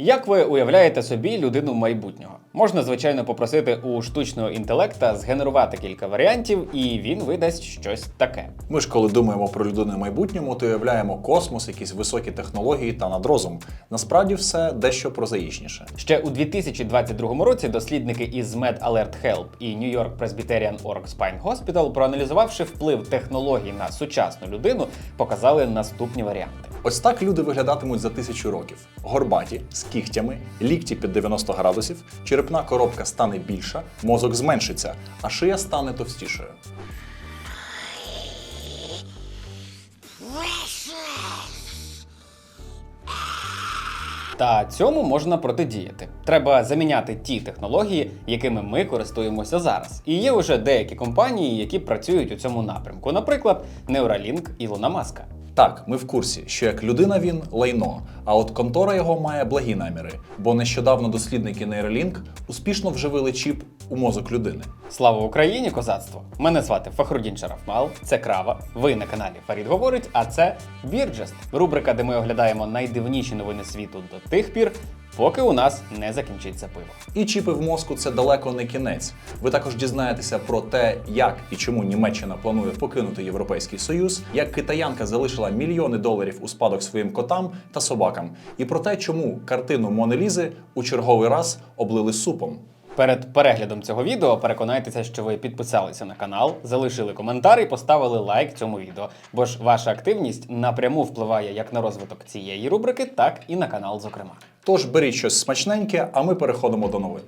Як ви уявляєте собі людину майбутнього? Можна, звичайно, попросити у штучного інтелекта згенерувати кілька варіантів, і він видасть щось таке. Ми ж коли думаємо про людину в майбутньому, то уявляємо космос, якісь високі технології та надрозум. Насправді все дещо прозаїчніше. Ще у 2022 році дослідники із Med Alert Help і New York Presbyterian Org Spine Hospital, проаналізувавши вплив технологій на сучасну людину, показали наступні варіанти. Ось так люди виглядатимуть за тисячу років: горбаті, з кігтями, лікті під 90 градусів, черепна коробка стане більша, мозок зменшиться, а шия стане товстішою. Та цьому можна протидіяти. Треба заміняти ті технології, якими ми користуємося зараз. І є вже деякі компанії, які працюють у цьому напрямку. Наприклад, Neuralink Ілона Маска. Так, ми в курсі, що як людина він лайно, а от контора його має благі наміри, бо нещодавно дослідники Neuralink успішно вживили чіп у мозок людини. Слава Україні, козацтво! Мене звати Фахрудін Шарафмал, це Крава. Ви на каналі Фарід говорить, а це Бірджест, рубрика, де ми оглядаємо найдивніші новини світу до тих пір, поки у нас не закінчиться пиво. І чіпи в мозку це далеко не кінець. Ви також дізнаєтеся про те, як і чому Німеччина планує покинути Європейський Союз, як китаянка залишила мільйони доларів у спадок своїм котам та собакам, і про те, чому картину Монелізи у черговий раз облили супом. Перед переглядом цього відео переконайтеся, що ви підписалися на канал, залишили коментар і поставили лайк цьому відео, бо ж ваша активність напряму впливає як на розвиток цієї рубрики, так і на канал, зокрема. Тож беріть щось смачненьке, а ми переходимо до новин.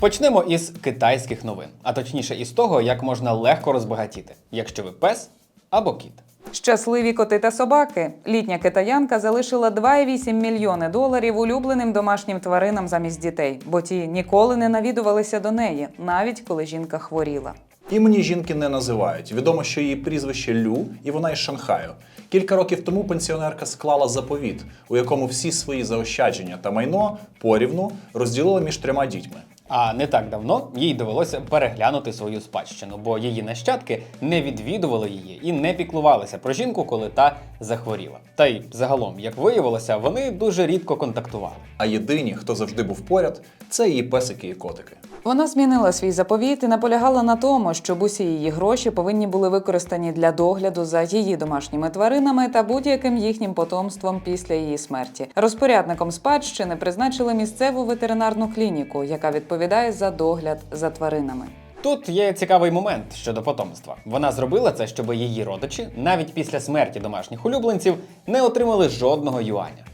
Почнемо із китайських новин, а точніше із того, як можна легко розбагатіти, якщо ви пес або кіт. Щасливі коти та собаки. Літня китаянка залишила 2,8 мільйони доларів улюбленим домашнім тваринам замість дітей, бо ті ніколи не навідувалися до неї, навіть коли жінка хворіла. Імені жінки не називають. Відомо, що її прізвище Лю, і вона із Шанхаю. Кілька років тому пенсіонерка склала заповіт, у якому всі свої заощадження та майно порівну розділила між трьома дітьми. А не так давно їй довелося переглянути свою спадщину, бо її нащадки не відвідували її і не піклувалися про жінку, коли та захворіла. Та й загалом, як виявилося, вони дуже рідко контактували. А єдині, хто завжди був поряд, це її песики і котики. Вона змінила свій заповіт і наполягала на тому, щоб усі її гроші повинні були використані для догляду за її домашніми тваринами та будь-яким їхнім потомством після її смерті. Розпорядником спадщини призначили місцеву ветеринарну клініку, яка відповідає за догляд за тваринами. Тут є цікавий момент щодо потомства. Вона зробила це, щоб її родичі, навіть після смерті домашніх улюбленців, не отримали жодного юаня.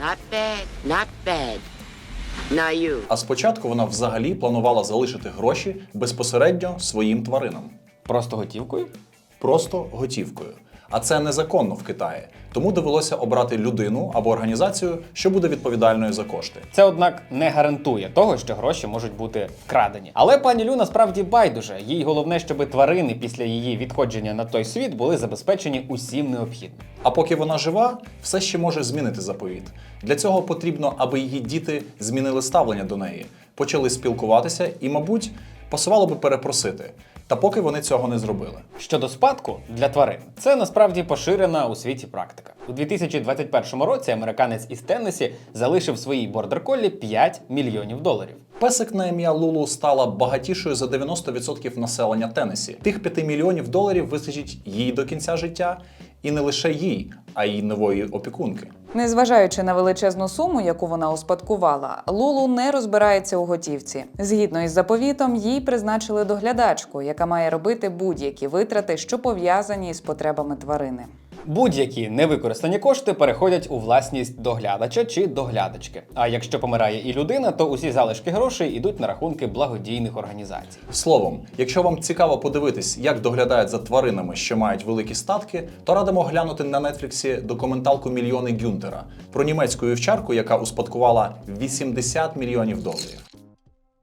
Not bad, not bad. Now you. А спочатку вона взагалі планувала залишити гроші безпосередньо своїм тваринам, Просто готівкою. просто готівкою. А це незаконно в Китаї, тому довелося обрати людину або організацію, що буде відповідальною за кошти. Це, однак, не гарантує того, що гроші можуть бути вкрадені. Але пані Лю насправді байдуже. Їй головне, щоб тварини після її відходження на той світ були забезпечені усім необхідним. А поки вона жива, все ще може змінити заповіт. Для цього потрібно, аби її діти змінили ставлення до неї, почали спілкуватися і, мабуть, пасувало би перепросити. Та поки вони цього не зробили. Щодо спадку для тварин, це насправді поширена у світі практика. У 2021 році американець із Теннесі залишив своїй бордер-коллі 5 мільйонів доларів. Песик на ім'я Лулу стала багатішою за 90% населення Теннесі. Тих 5 мільйонів доларів вистачить їй до кінця життя, і не лише їй, а й нової опікунки. Незважаючи на величезну суму, яку вона успадкувала, Лулу не розбирається у готівці. Згідно із заповітом, їй призначили доглядачку, яка має робити будь-які витрати, що пов'язані з потребами тварини. Будь-які невикористані кошти переходять у власність доглядача чи доглядачки. А якщо помирає і людина, то усі залишки грошей йдуть на рахунки благодійних організацій. Словом, якщо вам цікаво подивитись, як доглядають за тваринами, що мають великі статки, то радимо глянути на нетфліксі документалку Мільйони Гюнтера про німецьку вівчарку, яка успадкувала 80 мільйонів доларів.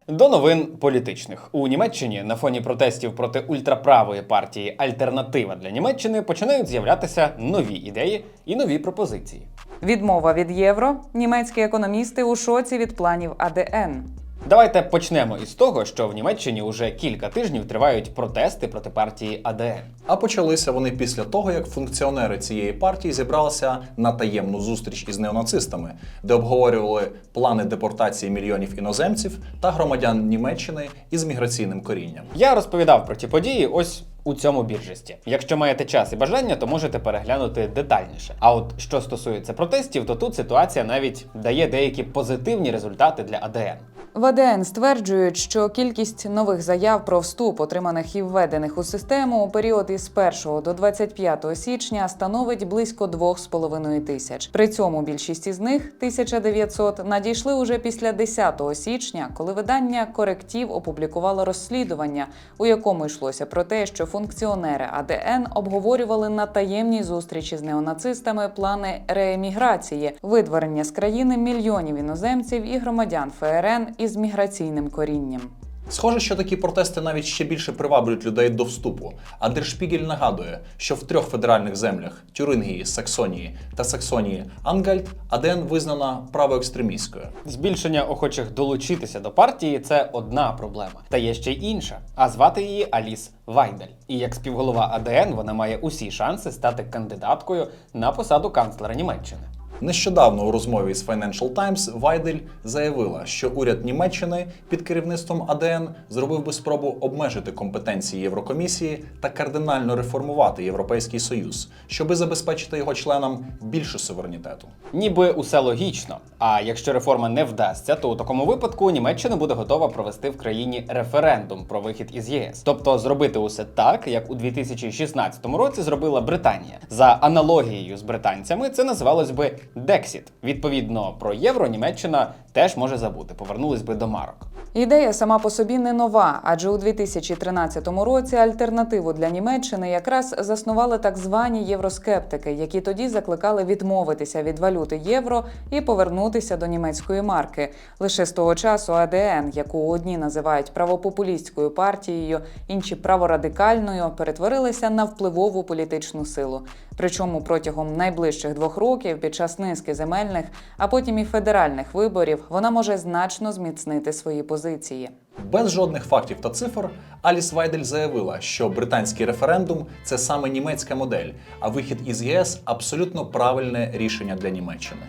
До новин політичних у Німеччині на фоні протестів проти ультраправої партії Альтернатива для Німеччини починають з'являтися нові ідеї і нові пропозиції. Відмова від євро. Німецькі економісти у шоці від планів АДН. Давайте почнемо із того, що в Німеччині уже кілька тижнів тривають протести проти партії АДН. А почалися вони після того, як функціонери цієї партії зібралися на таємну зустріч із неонацистами, де обговорювали плани депортації мільйонів іноземців та громадян Німеччини із міграційним корінням. Я розповідав про ті події ось у цьому біржесті. Якщо маєте час і бажання, то можете переглянути детальніше. А от що стосується протестів, то тут ситуація навіть дає деякі позитивні результати для АДН. В АДН стверджують, що кількість нових заяв про вступ, отриманих і введених у систему у період із 1 до 25 січня, становить близько 2,5 тисяч. При цьому більшість із них 1900, надійшли уже після 10 січня, коли видання коректів опублікувало розслідування, у якому йшлося про те, що функціонери АДН обговорювали на таємній зустрічі з неонацистами плани рееміграції, видворення з країни мільйонів іноземців і громадян ФРН із міграційним корінням. Схоже, що такі протести навіть ще більше приваблюють людей до вступу. А Держпігель нагадує, що в трьох федеральних землях Тюрингії, Саксонії та Саксонії Ангальт АДН визнана правоекстремістською. Збільшення охочих долучитися до партії це одна проблема. Та є ще й інша. А звати її Аліс Вайдель. І як співголова АДН вона має усі шанси стати кандидаткою на посаду канцлера Німеччини. Нещодавно у розмові з Financial Times Вайдель заявила, що уряд Німеччини під керівництвом АДН зробив би спробу обмежити компетенції Єврокомісії та кардинально реформувати Європейський Союз, щоби забезпечити його членам більше суверенітету. Ніби усе логічно. А якщо реформа не вдасться, то у такому випадку Німеччина буде готова провести в країні референдум про вихід із ЄС, тобто зробити усе так, як у 2016 році зробила Британія. За аналогією з британцями, це називалось би Дексіт. Відповідно, про євро Німеччина теж може забути, повернулись би до марок. Ідея сама по собі не нова, адже у 2013 році альтернативу для Німеччини якраз заснували так звані євроскептики, які тоді закликали відмовитися від валюти євро і повернутися до німецької марки. Лише з того часу АДН, яку одні називають правопопулістською партією, інші праворадикальною, перетворилися на впливову політичну силу. Причому протягом найближчих двох років, під час низки земельних, а потім і федеральних виборів, вона може значно зміцнити свої позиції. Без жодних фактів та цифр Аліс Вайдель заявила, що британський референдум це саме німецька модель, а вихід із ЄС абсолютно правильне рішення для Німеччини.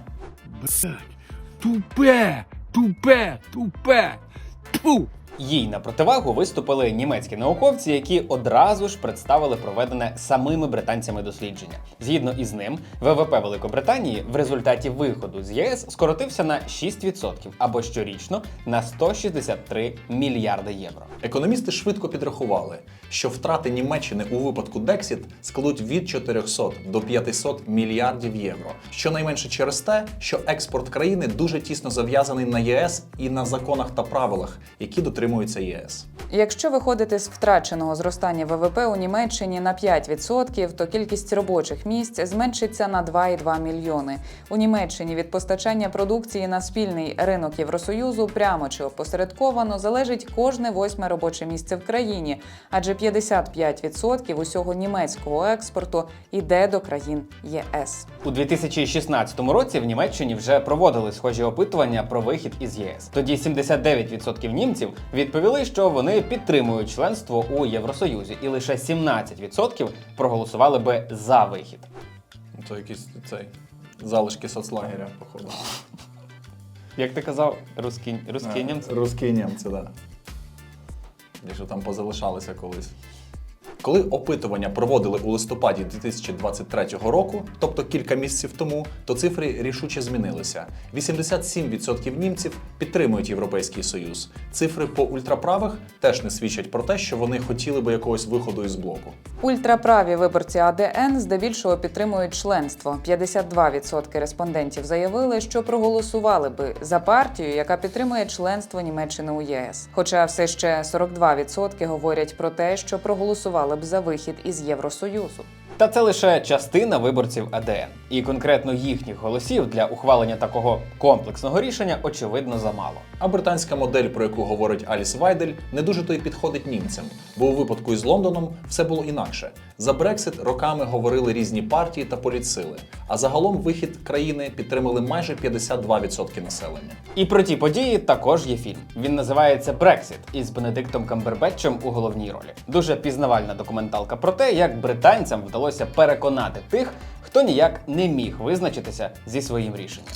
Блядь, тупе, тупе, тупе. Тьфу! Їй на противагу виступили німецькі науковці, які одразу ж представили проведене самими британцями дослідження. Згідно із ним, ВВП Великобританії в результаті виходу з ЄС скоротився на 6% або щорічно на 163 мільярди євро. Економісти швидко підрахували, що втрати Німеччини у випадку Дексіт складуть від 400 до 500 мільярдів євро. Щонайменше через те, що експорт країни дуже тісно зав'язаний на ЄС і на законах та правилах, які дотримуються ЄС. Якщо виходити з втраченого зростання ВВП у Німеччині на 5%, то кількість робочих місць зменшиться на 2,2 мільйони. У Німеччині від постачання продукції на спільний ринок Євросоюзу прямо чи опосередковано залежить кожне восьме робоче місце в країні, адже 55% усього німецького експорту йде до країн ЄС. У 2016 році в Німеччині вже проводили схожі опитування про вихід із єС. Тоді 79% німців відповіли, що вони підтримують членство у Євросоюзі, і лише 17% проголосували би за вихід. Це якісь цей залишки соцлагеря, походу. Як ти казав, русські, русські німці? Русські німці, да. Ті, що там позалишалися колись. Коли опитування проводили у листопаді 2023 року, тобто кілька місяців тому, то цифри рішуче змінилися. 87% німців підтримують Європейський Союз. Цифри по ультраправих теж не свідчать про те, що вони хотіли би якогось виходу із блоку. Ультраправі виборці АДН здебільшого підтримують членство. 52% респондентів заявили, що проголосували би за партію, яка підтримує членство Німеччини у ЄС. Хоча все ще 42% говорять про те, що проголосували б за вихід із Євросоюзу. Та це лише частина виборців АДН. І конкретно їхніх голосів для ухвалення такого комплексного рішення очевидно замало. А британська модель, про яку говорить Аліс Вайдель, не дуже то й підходить німцям, бо у випадку із Лондоном все було інакше. За Брексит роками говорили різні партії та політсили, а загалом вихід країни підтримали майже 52% населення. І про ті події також є фільм. Він називається Брексит із Бенедиктом Камбербетчем у головній ролі. Дуже пізнавальна документалка про те, як британцям вдалося переконати тих, хто ніяк не міг визначитися зі своїм рішенням.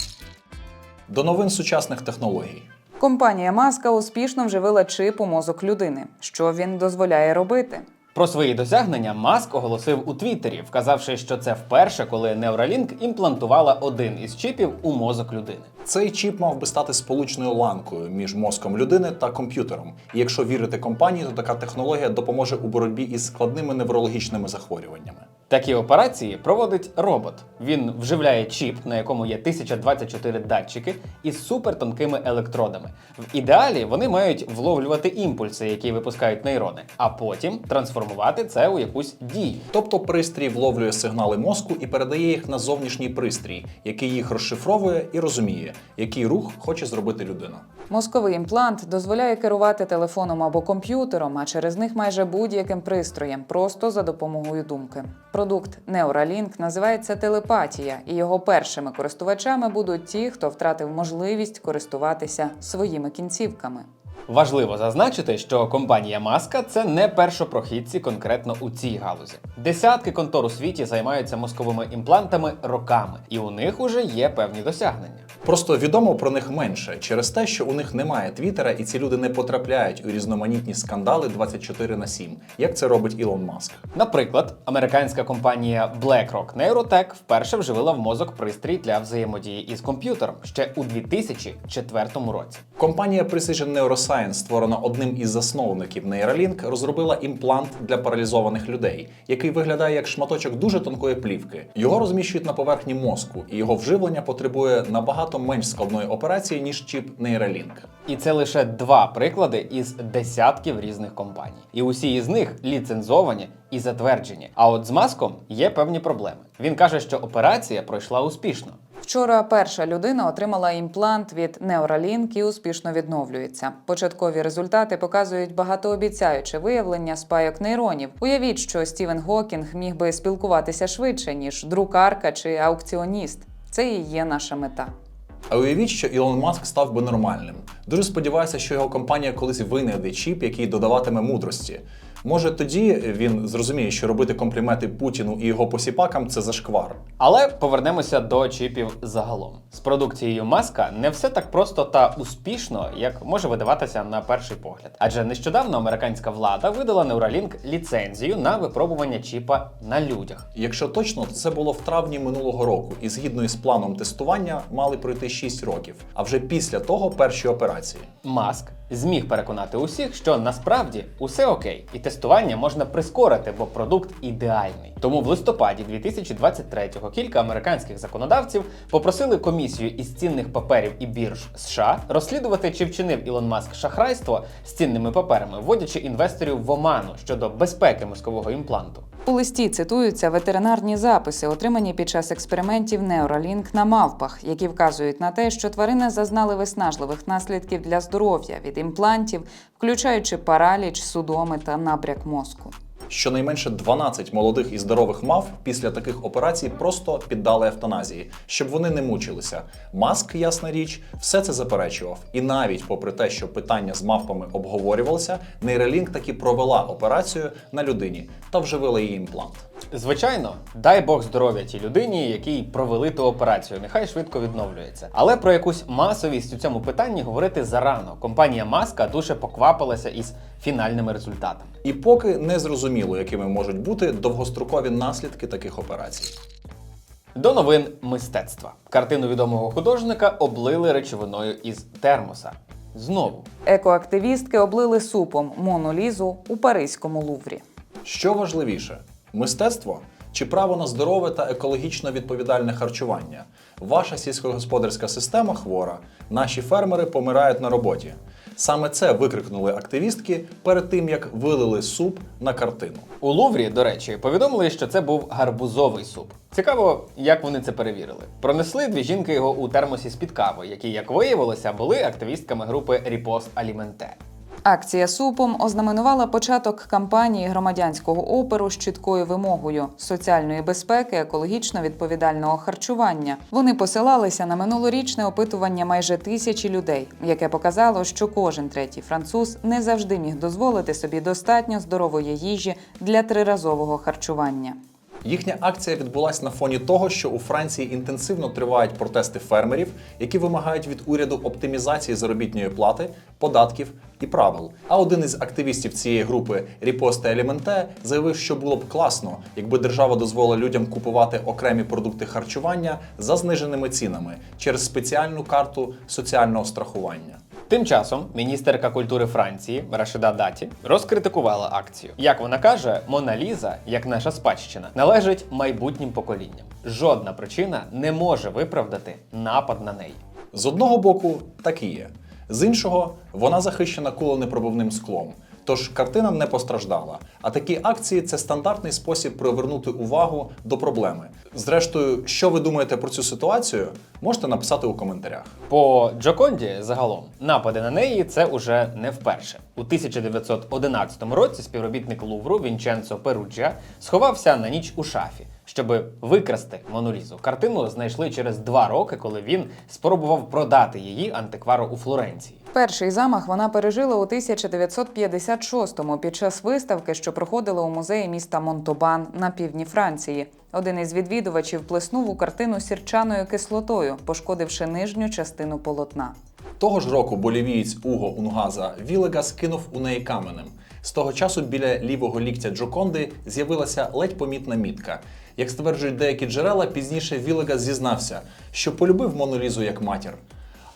До новин сучасних технологій. Компанія Маска успішно вживила чип у мозок людини. Що він дозволяє робити? Про свої досягнення Маск оголосив у Твіттері, вказавши, що це вперше, коли Neuralink імплантувала один із чіпів у мозок людини. Цей чіп мав би стати сполучною ланкою між мозком людини та комп'ютером. І якщо вірити компанії, то така технологія допоможе у боротьбі із складними неврологічними захворюваннями. Такі операції проводить робот. Він вживляє чіп, на якому є 1024 датчики із супертонкими електродами. В ідеалі вони мають вловлювати імпульси, які випускають нейрони, а потім трансформувати це у якусь дію. Тобто пристрій вловлює сигнали мозку і передає їх на зовнішній пристрій, який їх розшифровує і розуміє, який рух хоче зробити людина. Мозковий імплант дозволяє керувати телефоном або комп'ютером, а через них майже будь-яким пристроєм, просто за допомогою думки. Продукт Neuralink називається телепатія, і його першими користувачами будуть ті, хто втратив можливість користуватися своїми кінцівками. Важливо зазначити, що компанія Маска це не першопрохідці конкретно у цій галузі. Десятки контор у світі займаються мозковими імплантами роками, і у них уже є певні досягнення. Просто відомо про них менше через те, що у них немає твіттера, і ці люди не потрапляють у різноманітні скандали 24 на 7, як це робить Ілон Маск. Наприклад, американська компанія BlackRock Neurotech вперше вживила в мозок пристрій для взаємодії із комп'ютером ще у 2004 році. Компанія Precision Neuroscience, створена одним із засновників Neuralink, розробила імплант для паралізованих людей, який виглядає як шматочок дуже тонкої плівки. Його розміщують на поверхні мозку, і його вживлення потребує набагато менш складної операції, ніж чіп Neuralink. І це лише два приклади із десятків різних компаній. І усі із них ліцензовані і затверджені. А от з маском є певні проблеми. Він каже, що операція пройшла успішно. Вчора перша людина отримала імплант від Neuralink і успішно відновлюється. Початкові результати показують багатообіцяюче виявлення спайок нейронів. Уявіть, що Стівен Гокінг міг би спілкуватися швидше ніж друкарка чи аукціоніст. Це і є наша мета. А уявіть, що Ілон Маск став би нормальним. Дуже сподіваюся, що його компанія колись винайде чіп, який додаватиме мудрості. Може, тоді він зрозуміє, що робити компліменти Путіну і його посіпакам це зашквар. Але повернемося до чіпів загалом. З продукцією маска не все так просто та успішно, як може видаватися на перший погляд. Адже нещодавно американська влада видала Neuralink ліцензію на випробування чіпа на людях. Якщо точно, то це було в травні минулого року, і згідно із планом тестування мали пройти 6 років. А вже після того перші операції. Маск зміг переконати усіх, що насправді усе окей, і тестування можна прискорити, бо продукт ідеальний. Тому в листопаді 2023-го кілька американських законодавців попросили комісію із цінних паперів і бірж США розслідувати, чи вчинив Ілон Маск шахрайство з цінними паперами, вводячи інвесторів в оману щодо безпеки мозкового імпланту. У листі цитуються ветеринарні записи, отримані під час експериментів Neuralink на мавпах, які вказують на те, що тварини зазнали виснажливих наслідків для здоров'я від імплантів, включаючи параліч, судоми та набряк мозку. Щонайменше 12 молодих і здорових мав після таких операцій просто піддали евтаназії, щоб вони не мучилися. Маск, ясна річ, все це заперечував. І навіть попри те, що питання з мавпами обговорювалося, Нейрелінк таки провела операцію на людині та вживила її імплант. Звичайно, дай Бог здоров'я тій людині, якій провели ту операцію. Нехай швидко відновлюється. Але про якусь масовість у цьому питанні говорити зарано. Компанія Маска дуже поквапилася із фінальними результатами. І поки не зрозуміло, якими можуть бути довгострокові наслідки таких операцій. До новин мистецтва. Картину відомого художника облили речовиною із термоса. Знову. Екоактивістки облили супом Мону Лізу у Паризькому луврі. Що важливіше: мистецтво чи право на здорове та екологічно відповідальне харчування? Ваша сільськогосподарська система хвора, наші фермери помирають на роботі. Саме це викрикнули активістки перед тим, як вилили суп на картину. У Луврі, до речі, повідомили, що це був гарбузовий суп. Цікаво, як вони це перевірили. Пронесли дві жінки його у термосі з-під кави, які, як виявилося, були активістками групи Ріпост Аліменте. Акція супом ознаменувала початок кампанії громадянського оперу з чіткою вимогою соціальної безпеки, екологічно відповідального харчування. Вони посилалися на минулорічне опитування майже тисячі людей, яке показало, що кожен третій француз не завжди міг дозволити собі достатньо здорової їжі для триразового харчування. Їхня акція відбулася на фоні того, що у Франції інтенсивно тривають протести фермерів, які вимагають від уряду оптимізації заробітної плати, податків і правил. А один із активістів цієї групи Ріпосте Еліменте заявив, що було б класно, якби держава дозволила людям купувати окремі продукти харчування за зниженими цінами через спеціальну карту соціального страхування. Тим часом міністерка культури Франції Рашида Даті розкритикувала акцію. Як вона каже, Мона Ліза, як наша спадщина, належить майбутнім поколінням. Жодна причина не може виправдати напад на неї. З одного боку, так і є. З іншого, вона захищена куленепробивним склом. Тож картина не постраждала. А такі акції це стандартний спосіб привернути увагу до проблеми. Зрештою, що ви думаєте про цю ситуацію, можете написати у коментарях. По Джоконді загалом напади на неї це уже не вперше. У 1911 році співробітник Лувру Вінченцо Перуджа сховався на ніч у шафі, щоб викрасти Монолізу. Картину знайшли через два роки, коли він спробував продати її антиквару у Флоренції. Перший замах вона пережила у 1956-му під час виставки, що проходила у музеї міста Монтобан на півдні Франції. Один із відвідувачів плеснув у картину сірчаною кислотою, пошкодивши нижню частину полотна. Того ж року болівієць Уго Унгаза Вілегас кинув у неї каменем. З того часу біля лівого ліктя Джоконди з'явилася ледь помітна мітка. Як стверджують деякі джерела, пізніше Вілегас зізнався, що полюбив Монолізу як матір.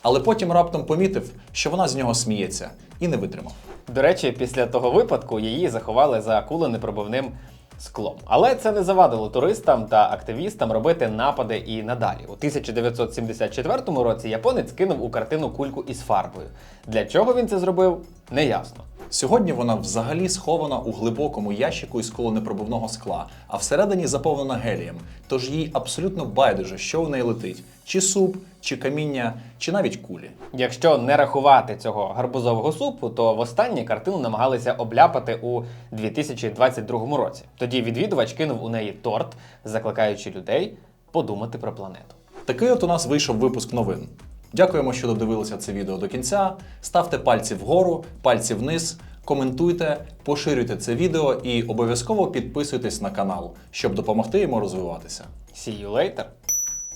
Але потім раптом помітив, що вона з нього сміється, і не витримав. До речі, після того випадку її заховали за куленепробивним склом. Але це не завадило туристам та активістам робити напади і надалі. У 1974 році японець кинув у картину кульку із фарбою. Для чого він це зробив, неясно. Сьогодні вона взагалі схована у глибокому ящику із колонепробивного скла, а всередині заповнена гелієм. Тож їй абсолютно байдуже, що в неї летить: чи суп, чи каміння, чи навіть кулі. Якщо не рахувати цього гарбузового супу, то востаннє картину намагалися обляпати у 2022 році. Тоді відвідувач кинув у неї торт, закликаючи людей подумати про планету. Такий от у нас вийшов випуск новин. Дякуємо, що додивилися це відео до кінця. Ставте пальці вгору, пальці вниз, коментуйте, поширюйте це відео і обов'язково підписуйтесь на канал, щоб допомогти йому розвиватися. See you later,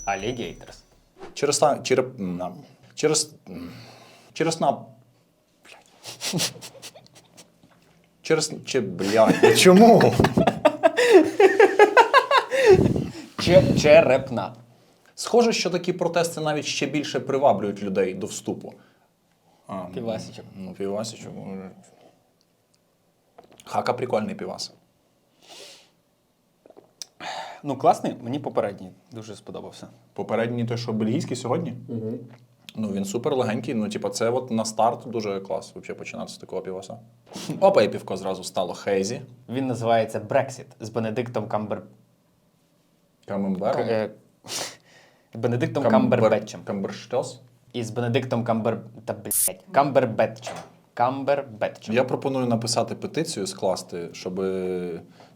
alligators. Через та через на через через на. Через чи блядь, чому? Черепна. Схоже, що такі протести навіть ще більше приваблюють людей до вступу. А, Півасічок. Ну, півасічок. Хака прикольний півас. Ну, класний, мені попередній дуже сподобався. Попередній той, що бельгійський сьогодні? Угу. Ну, він супер легенький. Ну, типа, це от на старт дуже клас взагалі починати з такого піваса. Опа, і півко зразу стало хейзі. Він називається Брексіт з Бенедиктом Камбер... Камембер. е, Бенедиктом Камбербетчем. Камберштос. І з Бенедиктом Камбер... Та, блядь, Камбербетчем. Камбербетчем. Я пропоную написати петицію, скласти, щоб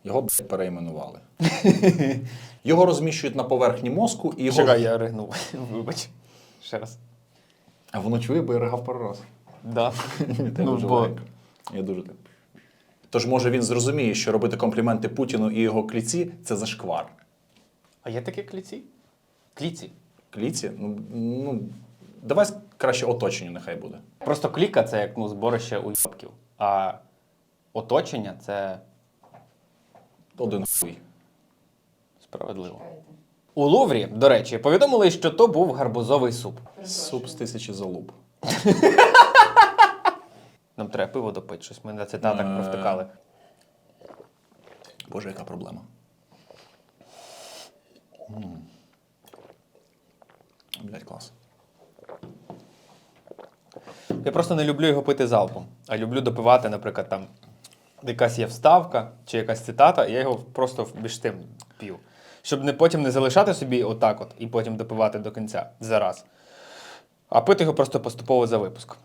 його блядь, перейменували. Його розміщують на поверхні мозку і його. Чекай, я ригнув. Вибач. Ще раз. А воно чує, бо я ригав пару раз. Да. Я ну, дуже бо... Я дуже так. Тож, може, він зрозуміє, що робити компліменти Путіну і його кліці це зашквар. А є такі кліці? Кліці. Кліці? Ну, ну давай краще оточенню нехай буде. Просто кліка це як ну, зборище уйобків. А оточення це Один хуй. справедливо. У Луврі, до речі, повідомили, що то був гарбузовий суп. Суп з тисячі залуб. Нам треба пиво допити, щось ми на цитатах Е. провтикали. Боже, яка проблема. М. Блядь, клас. Я просто не люблю його пити залпом, а люблю допивати, наприклад, там якась є вставка чи якась цитата, я його просто більш тим п'ю. Щоб не потім не залишати собі отак от і потім допивати до кінця зараз. А пити його просто поступово за випуск.